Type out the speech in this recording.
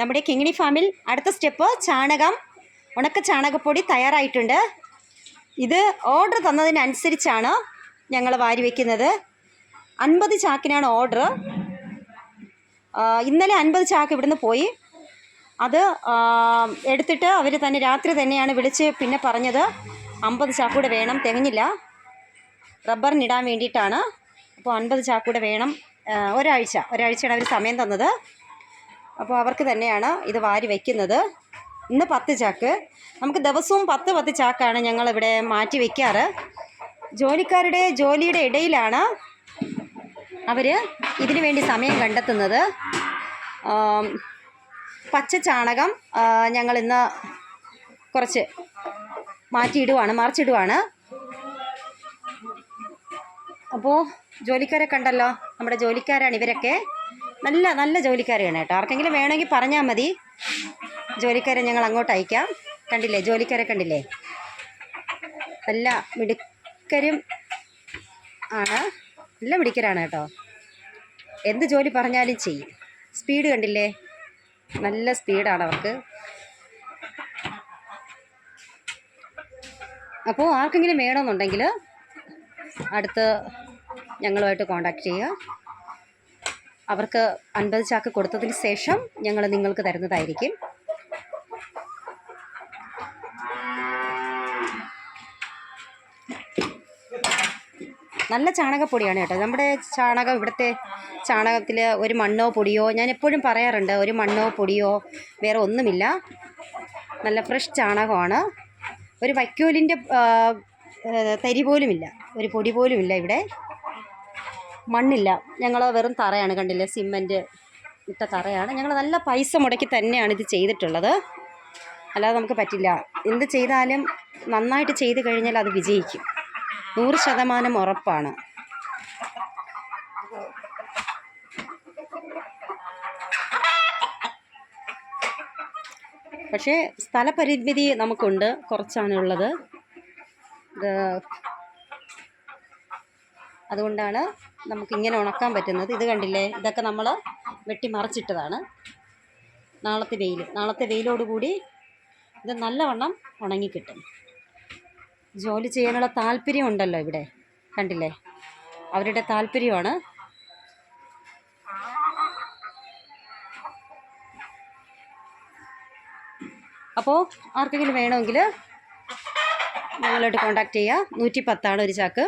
നമ്മുടെ കിങ്ങിണി ഫാമിൽ അടുത്ത സ്റ്റെപ്പ് ചാണകം ഉണക്ക ചാണകപ്പൊടി തയ്യാറായിട്ടുണ്ട്. ഇത് ഓർഡർ തന്നതിനനുസരിച്ചാണ് ഞങ്ങൾ വാരി വയ്ക്കുന്നത് അൻപത് ചാക്കിനാണ് ഓർഡർ ഇന്നലെ അൻപത് ചാക്ക് ഇവിടുന്ന് പോയി. അത് എടുത്തിട്ട് അവർ തന്നെ രാത്രി തന്നെയാണ് വിളിച്ച് പിന്നെ പറഞ്ഞത്. അമ്പത് ചാക്കൂടെ വേണം തികഞ്ഞില്ല. റബ്ബറിനിടാൻ വേണ്ടിയിട്ടാണ്. അപ്പോൾ അൻപത് ചാക്കൂടെ വേണം ഒരാഴ്ച. ഒരാഴ്ചയാണ് അവർ സമയം തന്നത്. അപ്പോൾ അവർക്ക് തന്നെയാണ് ഇത് വാരി വയ്ക്കുന്നത് ഇന്ന് പത്ത് ചാക്ക്. നമുക്ക് ദിവസവും പത്ത് പത്ത് ചാക്കാണ് ഞങ്ങളിവിടെ മാറ്റി വയ്ക്കാറ് ജോലിക്കാരുടെ ജോലിയുടെ ഇടയിലാണ് അവർ ഇതിനു വേണ്ടി സമയം കണ്ടെത്തുന്നത്. പച്ച ചാണകം ഞങ്ങളിന്ന് കുറച്ച് മാറ്റിയിടുവാണ് മറിച്ചിടുവാണ്. അപ്പോൾ ജോലിക്കാരെ കണ്ടല്ലോ? നമ്മുടെ ജോലിക്കാരാണ് ഇവരൊക്കെ. നല്ല നല്ല ജോലിക്കാരെയാണ് കേട്ടോ. ആർക്കെങ്കിലും വേണമെങ്കിൽ പറഞ്ഞാൽ മതി. ജോലിക്കാരെ ഞങ്ങൾ അങ്ങോട്ട് അയക്കാം. കണ്ടില്ലേ? ജോലിക്കാരെ കണ്ടില്ലേ? നല്ല മിടുക്കരും ആണ്. നല്ല മിടുക്കരാണ് കേട്ടോ. എന്ത് ജോലി പറഞ്ഞാലും ചെയ്യും. സ്പീഡ് കണ്ടില്ലേ? നല്ല സ്പീഡാണ് അവർക്ക്. അപ്പോൾ ആർക്കെങ്കിലും വേണമെന്നുണ്ടെങ്കിൽ അടുത്ത് ഞങ്ങളുമായിട്ട് കോണ്ടാക്ട് ചെയ്യുക. അവർക്ക് അൻപത് ചാക്ക് കൊടുത്തതിന് ശേഷം ഞങ്ങൾ നിങ്ങൾക്ക് തരുന്നതായിരിക്കും. നല്ല ചാണകപ്പൊടിയാണ് കേട്ടോ. നമ്മുടെ ചാണകം ഇവിടുത്തെ ചാണകത്തിൽ ഒരു മണ്ണോ പൊടിയോ ഞാൻ എപ്പോഴും പറയാറുണ്ട് ഒരു മണ്ണോ പൊടിയോ വേറെ ഒന്നുമില്ല. നല്ല ഫ്രഷ് ചാണകമാണ്. ഒരു വൈക്കോലിന്റെ തരി പോലുമില്ല. ഒരു പൊടി പോലുമില്ല ഇവിടെ. മണ്ണില്ല. ഞങ്ങൾ വെറും തറയാണ് കണ്ടില്ലേ? സിമന്റ് ഇട്ട തറയാണ്. ഞങ്ങൾ നല്ല പൈസ മുടക്കി തന്നെയാണ് ഇത് ചെയ്തിട്ടുള്ളത്. അല്ലാതെ നമുക്ക് പറ്റില്ല. എന്ത് ചെയ്താലും നന്നായിട്ട് ചെയ്ത് കഴിഞ്ഞാൽ അത് വിജയിക്കും. നൂറ് ശതമാനം ഉറപ്പാണ്. പക്ഷേ സ്ഥലപരിമിതി നമുക്കുണ്ട്. കുറച്ചാണുള്ളത്. ഇത് അതുകൊണ്ടാണ് നമുക്ക് ഇങ്ങനെ ഉണക്കാൻ പറ്റുന്നത്. ഇത് കണ്ടില്ലേ? ഇതൊക്കെ നമ്മൾ വെട്ടി മറിച്ചിട്ടതാണ്. നാളത്തെ വെയിൽ നാളത്തെ വെയിലോടുകൂടി ഇത് നല്ലവണ്ണം ഉണങ്ങിക്കിട്ടും ജോലി ചെയ്യാനുള്ള താല്പര്യം ഉണ്ടല്ലോ ഇവിടെ. കണ്ടില്ലേ? അവരുടെ താല്പര്യമാണ്. അപ്പോൾ ആർക്കെങ്കിലും വേണമെങ്കിൽ ഞങ്ങളോട്ട് കോണ്ടാക്ട് ചെയ്യുക നൂറ്റി പത്താണ് ഒരു ചാക്ക്.